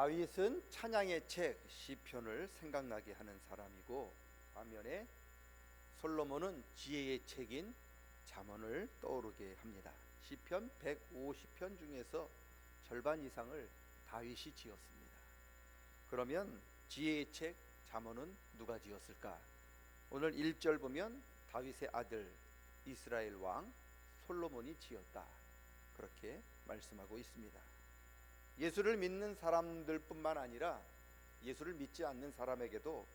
다윗은 찬양의 책 시편을 생각나게 하는 사람이고 반면에 솔로몬은 지혜의 책인 잠언을 떠오르게 합니다. 시편 150편 중에서 절반 이상을 다윗이 지었습니다. 그러면 지혜의 책 잠언은 누가 지었을까? 오늘 1절 보면 다윗의 아들 이스라엘 왕 솔로몬이 지었다. 그렇게 말씀하고 있습니다. 예수를 믿는 사람들뿐만 아니라 예수를 믿지 않는 사람에게도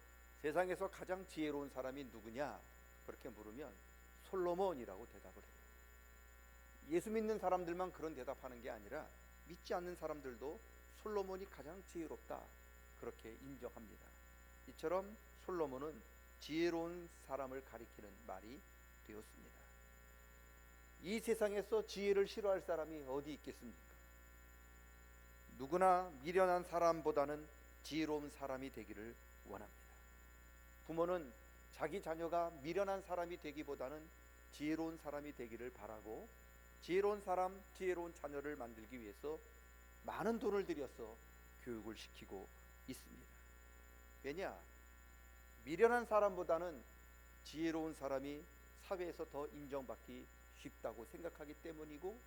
세상에서 가장 지혜로운 사람이 누구냐 그렇게 물으면 솔로몬이라고 대답을 해요. 예수 믿는 사람들만 그런 대답하는 게 아니라 믿지 않는 사람들도 솔로몬이 가장 지혜롭다 그렇게 인정합니다. 이처럼 솔로몬은 지혜로운 사람을 가리키는 말이 되었습니다. 이 세상에서 지혜를 싫어할 사람이 어디 있겠습니까? 누구나 미련한 사람보다는 지혜로운 사람이 되기를 원합니다. 부모는 자기 자녀가 미련한 사람이 되기보다는 지혜로운 사람이 되기를 바라고 지혜로운 사람, 지혜로운 자녀를 만들기 위해서 많은 돈을 들여서 교육을 시키고 있습니다. 왜냐? 미련한 사람보다는 지혜로운 사람이 사회에서 더 인정받기 쉽다고 생각하기 때문이고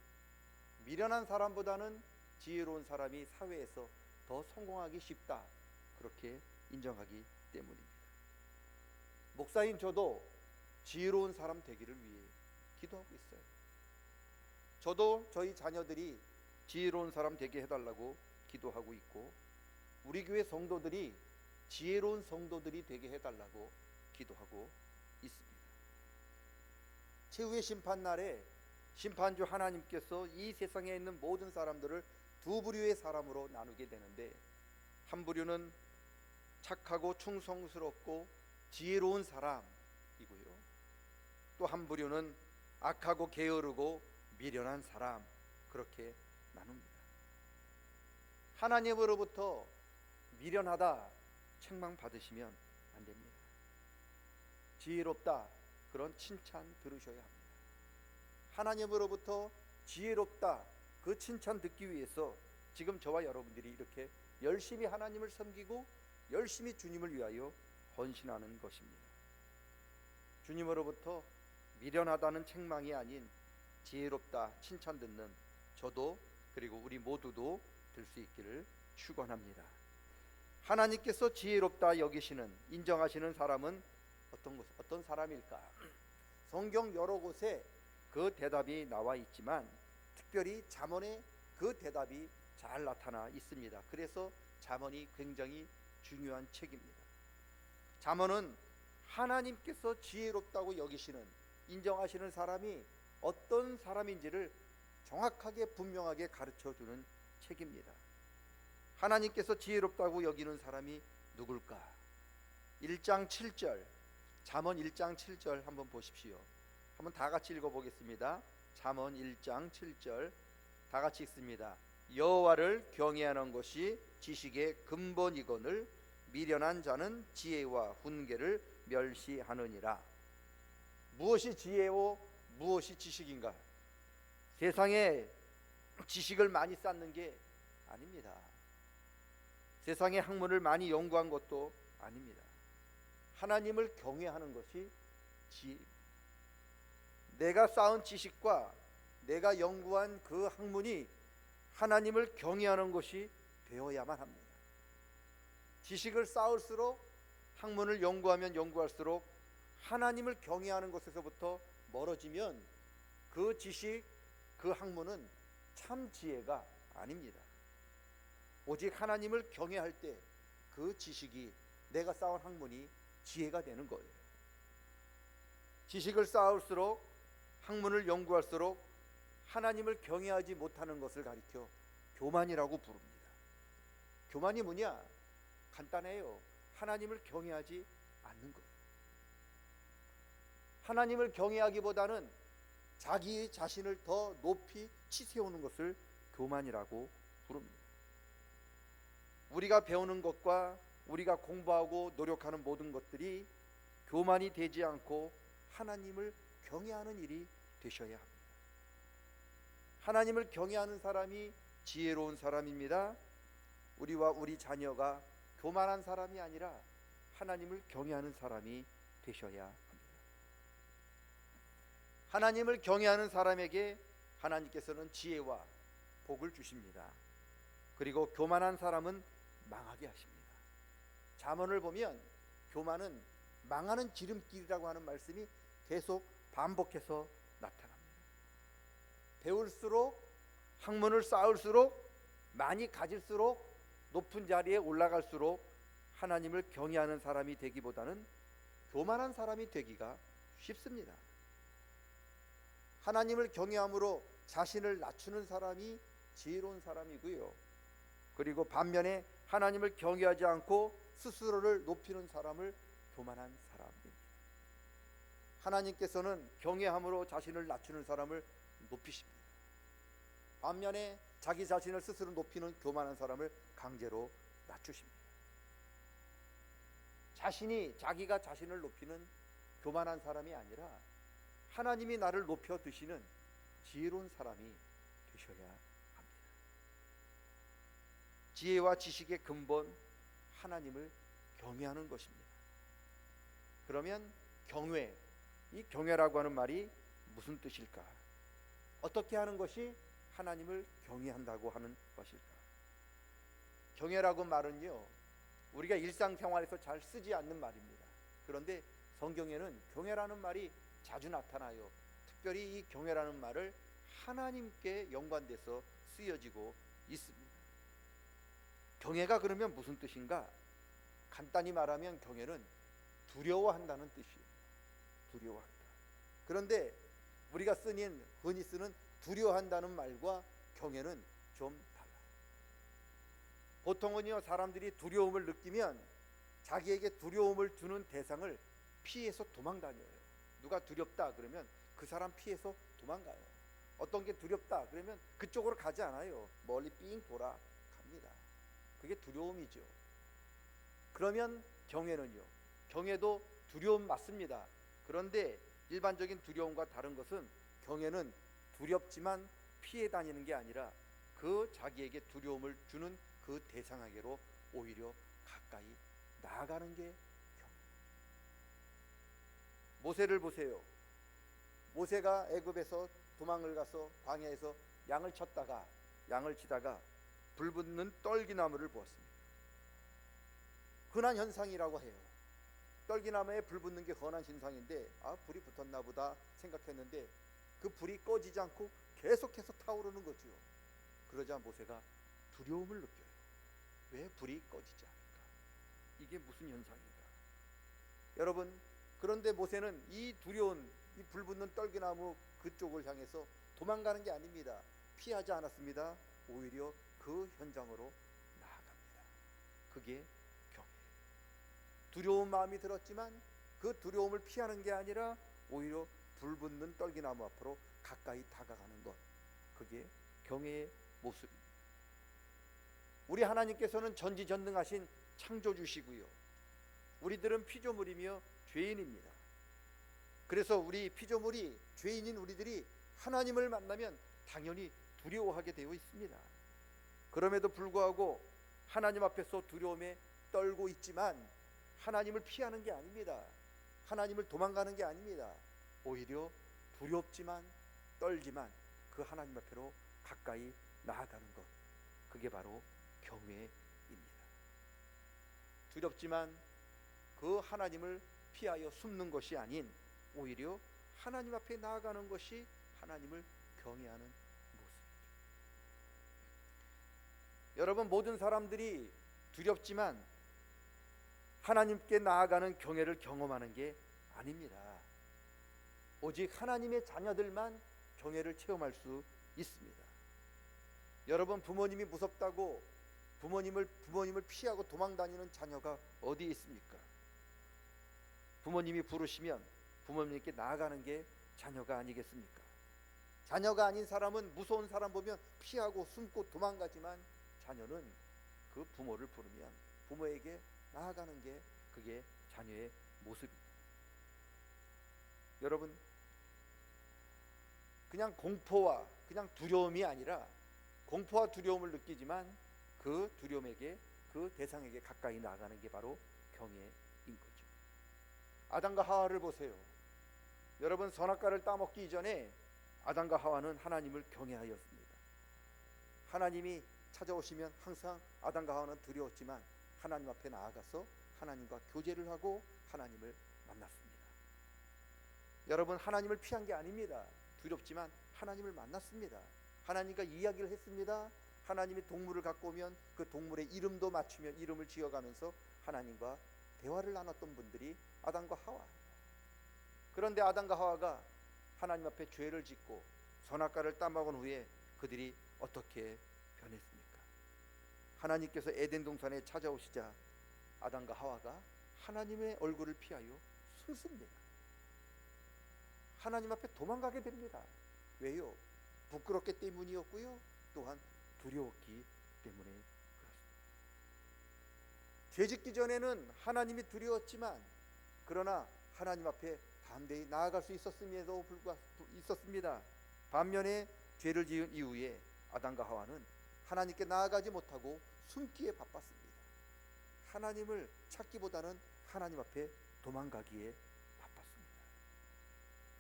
미련한 사람보다는 지혜로운 사람이 사회에서 더 성공하기 쉽다. 그렇게 인정하기 때문입니다. 목사인 저도 지혜로운 사람 되기를 위해 기도하고 있어요. 저도 저희 자녀들이 지혜로운 사람 되게 해달라고 기도하고 있고 우리 교회 성도들이 지혜로운 성도들이 되게 해달라고 기도하고 있습니다. 최후의 심판 날에 심판주 하나님께서 이 세상에 있는 모든 사람들을 두 부류의 사람으로 나누게 되는데 한 부류는 착하고 충성스럽고 지혜로운 사람이고요. 또 한 부류는 악하고 게으르고 미련한 사람 그렇게 나눕니다. 하나님으로부터 미련하다 책망 받으시면 안 됩니다. 지혜롭다 그런 칭찬 들으셔야 합니다. 하나님으로부터 지혜롭다 그 칭찬 듣기 위해서 지금 저와 여러분들이 이렇게 열심히 하나님을 섬기고 열심히 주님을 위하여 헌신하는 것입니다. 주님으로부터 미련하다는 책망이 아닌 지혜롭다 칭찬 듣는 저도 그리고 우리 모두도 될 수 있기를 축원합니다. 하나님께서 지혜롭다 여기시는 인정하시는 사람은 어떤 것 어떤 사람일까? 성경 여러 곳에 그 대답이 나와 있지만 특별히 잠언에 그 대답이 잘 나타나 있습니다. 그래서 잠언이 굉장히 중요한 책입니다. 잠언은 하나님께서 지혜롭다고 여기시는 인정하시는 사람이 어떤 사람인지를 정확하게 분명하게 가르쳐 주는 책입니다. 하나님께서 지혜롭다고 여기는 사람이 누굴까? 1장 7절 잠언 1장 7절 한번 보십시오. 한번 다 같이 읽어 보겠습니다. 잠언 1장 7절 다 같이 읽습니다. 여호와를 경외하는 것이 지식의 근본이거늘 미련한 자는 지혜와 훈계를 멸시하느니라. 무엇이 지혜요 무엇이 지식인가? 세상에 지식을 많이 쌓는 게 아닙니다. 세상의 학문을 많이 연구한 것도 아닙니다. 하나님을 경외하는 것이 지 내가 쌓은 지식과 내가 연구한 그 학문이 하나님을 경외하는 것이 되어야만 합니다. 지식을 쌓을수록 학문을 연구하면 연구할수록 하나님을 경외하는 것에서부터 멀어지면 그 지식, 그 학문은 참 지혜가 아닙니다. 오직 하나님을 경외할 때 그 지식이 내가 쌓은 학문이 지혜가 되는 거예요. 지식을 쌓을수록 학문을 연구할수록 하나님을 경외하지 못하는 것을 가리켜 교만이라고 부릅니다. 교만이 뭐냐? 간단해요. 하나님을 경외하지 않는 거예요. 하나님을 경외하기보다는 자기 자신을 더 높이 치세우는 것을 교만이라고 부릅니다. 우리가 배우는 것과 우리가 공부하고 노력하는 모든 것들이 교만이 되지 않고 하나님을 경외하는 일이 되셔야 합니다. 하나님을 경외하는 사람이 지혜로운 사람입니다. 우리와 우리 자녀가 교만한 사람이 아니라 하나님을 경외하는 사람이 되셔야 합니다. 하나님을 경외하는 사람에게 하나님께서는 지혜와 복을 주십니다. 그리고 교만한 사람은 망하게 하십니다. 잠언을 보면 교만은 망하는 지름길이라고 하는 말씀이 계속 반복해서 나타납니다. 배울수록 학문을 쌓을수록 많이 가질수록 높은 자리에 올라갈수록 하나님을 경외하는 사람이 되기보다는 교만한 사람이 되기가 쉽습니다. 하나님을 경외함으로 자신을 낮추는 사람이 지혜로운 사람이고요. 그리고 반면에 하나님을 경외하지 않고 스스로를 높이는 사람을 교만한 사람입니다. 하나님께서는 경외함으로 자신을 낮추는 사람을 높이십니다. 반면에 자기 자신을 스스로 높이는 교만한 사람을 강제로 낮추십니다. 자신이 자기가 자신을 높이는 교만한 사람이 아니라 하나님이 나를 높여 드시는 지혜로운 사람이 되셔야 합니다. 지혜와 지식의 근본 하나님을 경외하는 것입니다. 그러면 경외, 이 경외라고 하는 말이 무슨 뜻일까? 어떻게 하는 것이 하나님을 경외한다고 하는 것일까? 경외라고 말은요, 우리가 일상생활에서 잘 쓰지 않는 말입니다. 그런데 성경에는 경외라는 말이 자주 나타나요. 특별히 이 경외라는 말을 하나님께 연관돼서 쓰여지고 있습니다. 경외가 그러면 무슨 뜻인가? 간단히 말하면 경외는 두려워한다는 뜻이에요. 두려워한다. 그런데 우리가 쓰는 흔히 쓰는 두려워한다는 말과 경외는 좀 달라요. 보통은요 사람들이 두려움을 느끼면 자기에게 두려움을 주는 대상을 피해서 도망 다녀요. 누가 두렵다 그러면 그 사람 피해서 도망가요. 어떤 게 두렵다 그러면 그쪽으로 가지 않아요. 멀리 삥 돌아 갑니다. 그게 두려움이죠. 그러면 경외는요. 경외도 두려움 맞습니다. 그런데 일반적인 두려움과 다른 것은 경외는 두렵지만 피해 다니는 게 아니라 그 자기에게 두려움을 주는 그 대상에게로 오히려 가까이 나아가는 게. 모세를 보세요. 모세가 애굽에서 도망을 가서 광야에서 양을 쳤다가 양을 치다가 불 붙는 떨기나무를 보았습니다. 흔한 현상이라고 해요. 떨기나무에 불 붙는 게 흔한 현상인데 아 불이 붙었나 보다 생각했는데 그 불이 꺼지지 않고 계속해서 타오르는 거죠. 그러자 모세가 두려움을 느껴요. 왜 불이 꺼지지 않을까? 이게 무슨 현상인가? 여러분 그런데 모세는 이 두려운 이 불 붙는 떨기나무 그쪽을 향해서 도망가는 게 아닙니다. 피하지 않았습니다. 오히려 그 현장으로 나아갑니다. 그게. 두려운 마음이 들었지만 그 두려움을 피하는 게 아니라 오히려 불 붙는 떨기나무 앞으로 가까이 다가가는 것. 그게 경외의 모습입니다. 우리 하나님께서는 전지전능하신 창조주시고요. 우리들은 피조물이며 죄인입니다. 그래서 우리 피조물이 죄인인 우리들이 하나님을 만나면 당연히 두려워하게 되어 있습니다. 그럼에도 불구하고 하나님 앞에서 두려움에 떨고 있지만 하나님을 피하는 게 아닙니다. 하나님을 도망가는 게 아닙니다. 오히려 두렵지만 떨지만 그 하나님 앞으로 가까이 나아가는 것. 그게 바로 경외입니다. 두렵지만 그 하나님을 피하여 숨는 것이 아닌 오히려 하나님 앞에 나아가는 것이 하나님을 경외하는 모습이죠. 여러분 모든 사람들이 두렵지만 하나님께 나아가는 경외를 경험하는 게 아닙니다. 오직 하나님의 자녀들만 경외를 체험할 수 있습니다. 여러분 부모님이 무섭다고 부모님을 부모님을 피하고 도망 다니는 자녀가 어디 있습니까? 부모님이 부르시면 부모님께 나아가는 게 자녀가 아니겠습니까? 자녀가 아닌 사람은 무서운 사람 보면 피하고 숨고 도망가지만 자녀는 그 부모를 부르면 부모에게 나아가는 게 그게 자녀의 모습입니다. 여러분 그냥 공포와 그냥 두려움이 아니라 공포와 두려움을 느끼지만 그 두려움에게 그 대상에게 가까이 나가는 게 바로 경외인 거죠. 아담과 하와를 보세요. 여러분 선악과를 따먹기 이전에 아담과 하와는 하나님을 경외하였습니다. 하나님이 찾아오시면 항상 아담과 하와는 두려웠지만 하나님 앞에 나아가서 하나님과 교제를 하고 하나님을 만났습니다. 여러분 하나님을 피한 게 아닙니다. 두렵지만 하나님을 만났습니다. 하나님과 이야기를 했습니다. 하나님이 동물을 갖고 오면 그 동물의 이름도 맞추며 이름을 지어가면서 하나님과 대화를 나눴던 분들이 아담과 하와. 그런데 아담과 하와가 하나님 앞에 죄를 짓고 선악과를 따먹은 후에 그들이 어떻게 변했습니까? 하나님께서 에덴 동산에 찾아오시자 아담과 하와가 하나님의 얼굴을 피하여 숨습니다. 하나님 앞에 도망가게 됩니다. 왜요? 부끄럽기 때문이었고요. 또한 두려웠기 때문에 그렇습니다. 죄짓기 전에는 하나님이 두려웠지만 그러나 하나님 앞에 담대히 나아갈 수 있었음에도 불구하 있었습니다. 반면에 죄를 지은 이후에 아담과 하와는 하나님께 나아가지 못하고 숨기에 바빴습니다. 하나님을 찾기보다는 하나님 앞에 도망가기에 바빴습니다.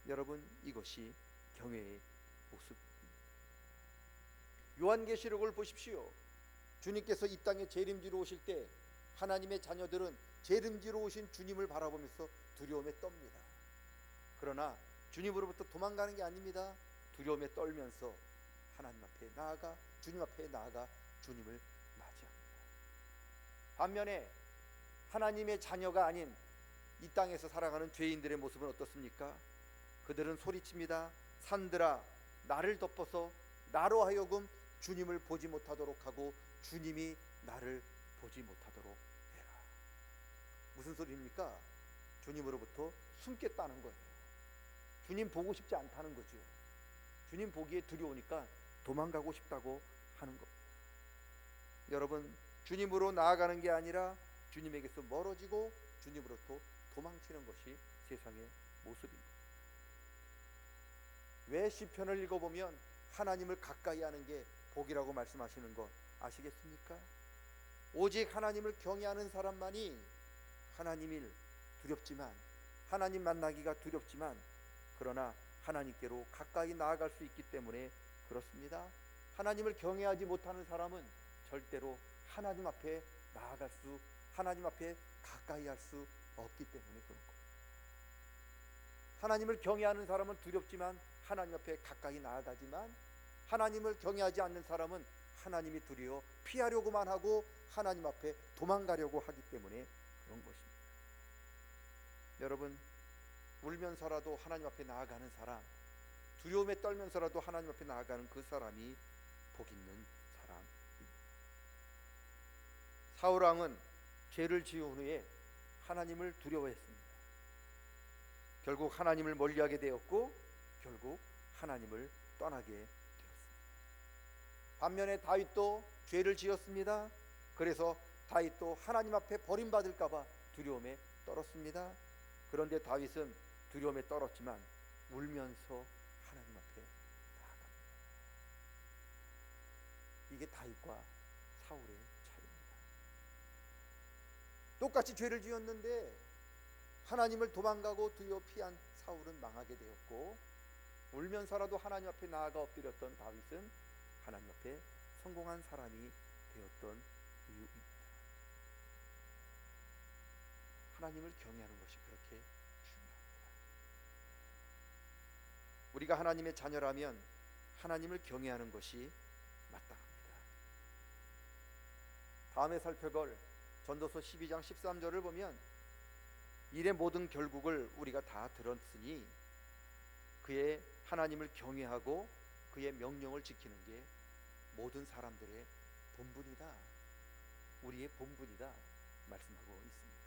여러분 이것이 경외의 모습입니다. 요한계시록을 보십시오. 주님께서 이 땅에 재림지로 오실 때 하나님의 자녀들은 재림지로 오신 주님을 바라보면서 두려움에 떱니다. 그러나 주님으로부터 도망가는 게 아닙니다. 두려움에 떨면서 하나님 앞에 나아가 주님 앞에 나아가 주님을 맞이합니다. 반면에 하나님의 자녀가 아닌 이 땅에서 살아가는 죄인들의 모습은 어떻습니까? 그들은 소리칩니다. 산들아 나를 덮어서 나로 하여금 주님을 보지 못하도록 하고 주님이 나를 보지 못하도록 해라. 무슨 소리입니까? 주님으로부터 숨겠다는 거예요. 주님 보고 싶지 않다는 거죠. 주님 보기에 두려우니까 도망가고 싶다고 하는 겁니다. 여러분, 주님으로 나아가는 게 아니라 주님에게서 멀어지고 주님으로부터 도망치는 것이 세상의 모습입니다. 왜 시편을 읽어보면 하나님을 가까이 하는 게 복이라고 말씀하시는 것 아시겠습니까? 오직 하나님을 경외하는 사람만이 하나님을 두렵지만 하나님 만나기가 두렵지만 그러나 하나님께로 가까이 나아갈 수 있기 때문에 그렇습니다. 하나님을 경외하지 못하는 사람은 절대로 하나님 앞에 나아갈 수 하나님 앞에 가까이 할 수 없기 때문에 그런 거예요. 하나님을 경외하는 사람은 두렵지만 하나님 앞에 가까이 나아가지만 하나님을 경외하지 않는 사람은 하나님이 두려워 피하려고만 하고 하나님 앞에 도망가려고 하기 때문에 그런 것입니다. 여러분 울면서라도 하나님 앞에 나아가는 사람, 두려움에 떨면서라도 하나님 앞에 나아가는 그 사람이 복 있는 사람입니다. 사울 왕은 죄를 지은 후에 하나님을 두려워했습니다. 결국 하나님을 멀리하게 되었고 결국 하나님을 떠나게 되었습니다. 반면에 다윗도 죄를 지었습니다. 그래서 다윗도 하나님 앞에 버림받을까 봐 두려움에 떨었습니다. 그런데 다윗은 두려움에 떨었지만 울면서 하나님 앞에 나아갑니다. 이게 다윗과 사울의 차이입니다. 똑같이 죄를 지었는데 하나님을 도망가고 두려워 피한 사울은 망하게 되었고 울면서라도 하나님 앞에 나아가 엎드렸던 다윗은 하나님 앞에 성공한 사람이 되었던 이유입니다. 하나님을 경외하는 것이 그렇게 중요합니다. 우리가 하나님의 자녀라면 하나님을 경외하는 것이 마땅합니다. 다음에 살펴볼 전도서 12장 13절을 보면 일의 모든 결국을 우리가 다 들었으니 그의 하나님을 경외하고 그의 명령을 지키는 게 모든 사람들의 본분이다. 우리의 본분이다 말씀하고 있습니다.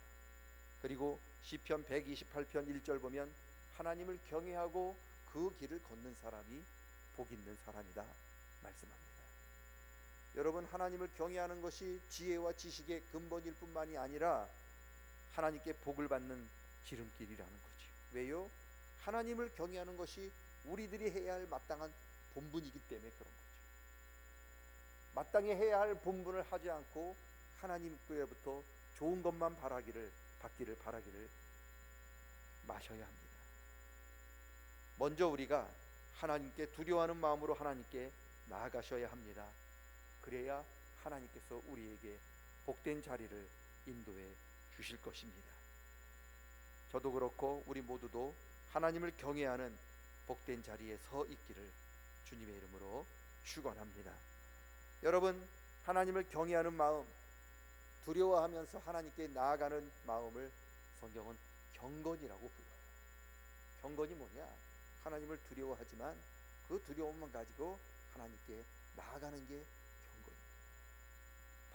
그리고 시편 128편 1절 보면 하나님을 경외하고 그 길을 걷는 사람이 복 있는 사람이다 말씀합니다. 여러분 하나님을 경외하는 것이 지혜와 지식의 근본일 뿐만이 아니라 하나님께 복을 받는 지름길이라는 거죠. 왜요? 하나님을 경외하는 것이 우리들이 해야 할 마땅한 본분이기 때문에 그런 거죠. 마땅히 해야 할 본분을 하지 않고 하나님께로부터 좋은 것만 바라기를 받기를 바라기를 마셔야 합니다. 먼저 우리가 하나님께 두려워하는 마음으로 하나님께 나아가셔야 합니다. 그래야 하나님께서 우리에게 복된 자리를 인도해 주실 것입니다. 저도 그렇고 우리 모두도 하나님을 경외하는 복된 자리에 서 있기를 주님의 이름으로 축원합니다. 여러분 하나님을 경외하는 마음 두려워하면서 하나님께 나아가는 마음을 성경은 경건이라고 불러요. 경건이 뭐냐? 하나님을 두려워하지만 그 두려움만 가지고 하나님께 나아가는 게.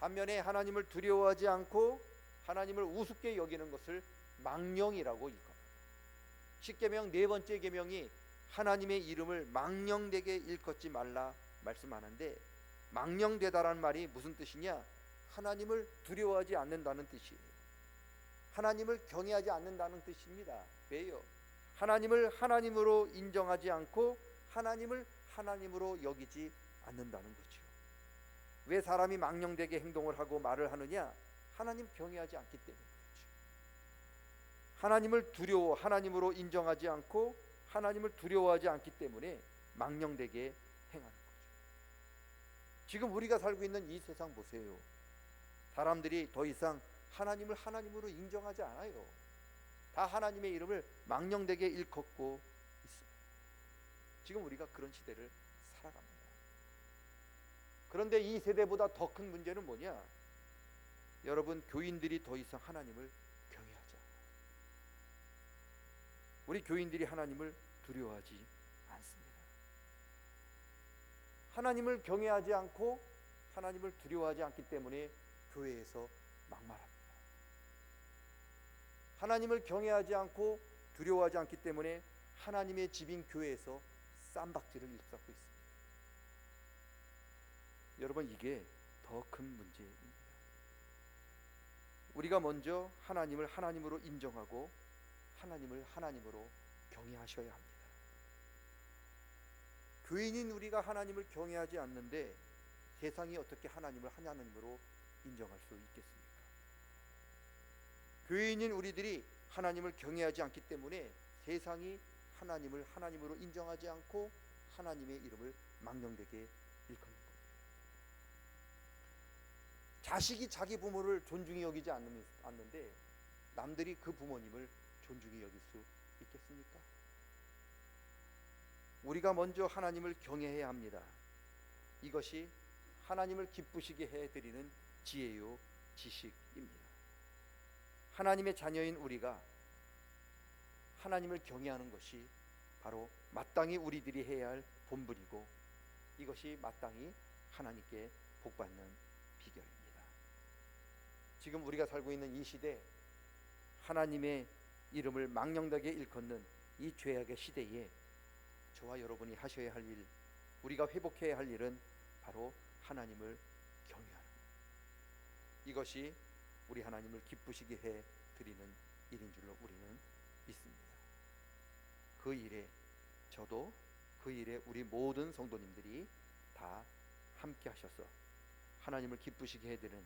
반면에 하나님을 두려워하지 않고 하나님을 우습게 여기는 것을 망령이라고 일컫니다. 십계명 네 번째 계명이 하나님의 이름을 망령되게 일컫지 말라 말씀하는데 망령되다라는 말이 무슨 뜻이냐? 하나님을 두려워하지 않는다는 뜻이에요. 하나님을 경외하지 않는다는 뜻입니다. 왜요? 하나님을 하나님으로 인정하지 않고 하나님을 하나님으로 여기지 않는다는 거죠. 왜 사람이 망령되게 행동을 하고 말을 하느냐? 하나님 경외하지 않기 때문에 그렇죠. 하나님을 두려워 하나님으로 인정하지 않고 하나님을 두려워하지 않기 때문에 망령되게 행하는 거죠. 지금 우리가 살고 있는 이 세상 보세요. 사람들이 더 이상 하나님을 하나님으로 인정하지 않아요. 다 하나님의 이름을 망령되게 일컫고 있습니다. 지금 우리가 그런 시대를. 그런데 이 세대보다 더 큰 문제는 뭐냐? 여러분 교인들이 더 이상 하나님을 경외하지 않아요. 우리 교인들이 하나님을 두려워하지 않습니다. 하나님을 경외하지 않고 하나님을 두려워하지 않기 때문에 교회에서 막말합니다. 하나님을 경외하지 않고 두려워하지 않기 때문에 하나님의 집인 교회에서 쌈박질을 일삼고 있습니다. 여러분 이게 더 큰 문제입니다. 우리가 먼저 하나님을 하나님으로 인정하고 하나님을 하나님으로 경외하셔야 합니다. 교인인 우리가 하나님을 경외하지 않는데 세상이 어떻게 하나님을 하나님으로 인정할 수 있겠습니까? 교인인 우리들이 하나님을 경외하지 않기 때문에 세상이 하나님을 하나님으로 인정하지 않고 하나님의 이름을 망령되게 일컫는. 자식이 자기 부모를 존중히 여기지 않는데 남들이 그 부모님을 존중히 여길 수 있겠습니까? 우리가 먼저 하나님을 경외해야 합니다. 이것이 하나님을 기쁘시게 해 드리는 지혜요 지식입니다. 하나님의 자녀인 우리가 하나님을 경외하는 것이 바로 마땅히 우리들이 해야 할 본분이고 이것이 마땅히 하나님께 복받는 비결입니다. 지금 우리가 살고 있는 이 시대 하나님의 이름을 망령되게 일컫는 이 죄악의 시대에 저와 여러분이 하셔야 할 일, 우리가 회복해야 할 일은 바로 하나님을 경외하는 이것이 우리 하나님을 기쁘시게 해 드리는 일인 줄로 우리는 믿습니다. 그 일에 저도 그 일에 우리 모든 성도님들이 다 함께 하셔서 하나님을 기쁘시게 해 드리는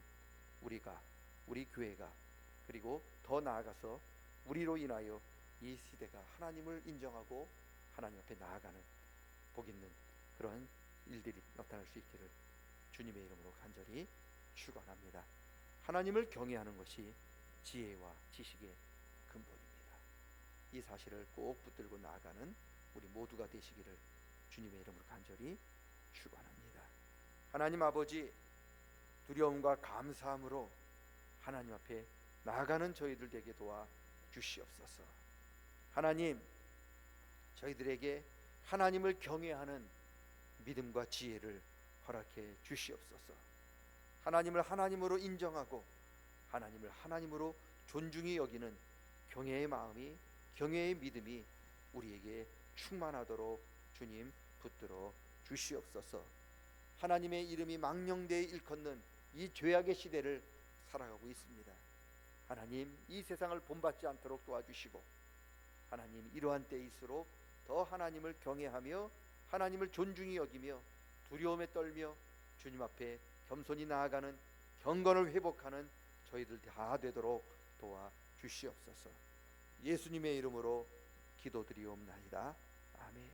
우리가 우리 교회가 그리고 더 나아가서 우리로 인하여 이 시대가 하나님을 인정하고 하나님 앞에 나아가는 복 있는 그런 일들이 나타날 수 있기를 주님의 이름으로 간절히 축원합니다. 하나님을 경외하는 것이 지혜와 지식의 근본입니다. 이 사실을 꼭 붙들고 나아가는 우리 모두가 되시기를 주님의 이름으로 간절히 축원합니다. 하나님 아버지 두려움과 감사함으로 하나님 앞에 나아가는 저희들 되게 도와 주시옵소서. 하나님 저희들에게 하나님을 경외하는 믿음과 지혜를 허락해 주시옵소서. 하나님을 하나님으로 인정하고 하나님을 하나님으로 존중히 여기는 경외의 마음이 경외의 믿음이 우리에게 충만하도록 주님 붙들어 주시옵소서. 하나님의 이름이 망령되이 일컫는 이 죄악의 시대를 살아가고 있습니다. 하나님 이 세상을 본받지 않도록 도와주시고 하나님 이러한 때일수록 더 하나님을 경외하며 하나님을 존중히 여기며 두려움에 떨며 주님 앞에 겸손히 나아가는 경건을 회복하는 저희들 다 되도록 도와 주시옵소서. 예수님의 이름으로 기도드리옵나이다.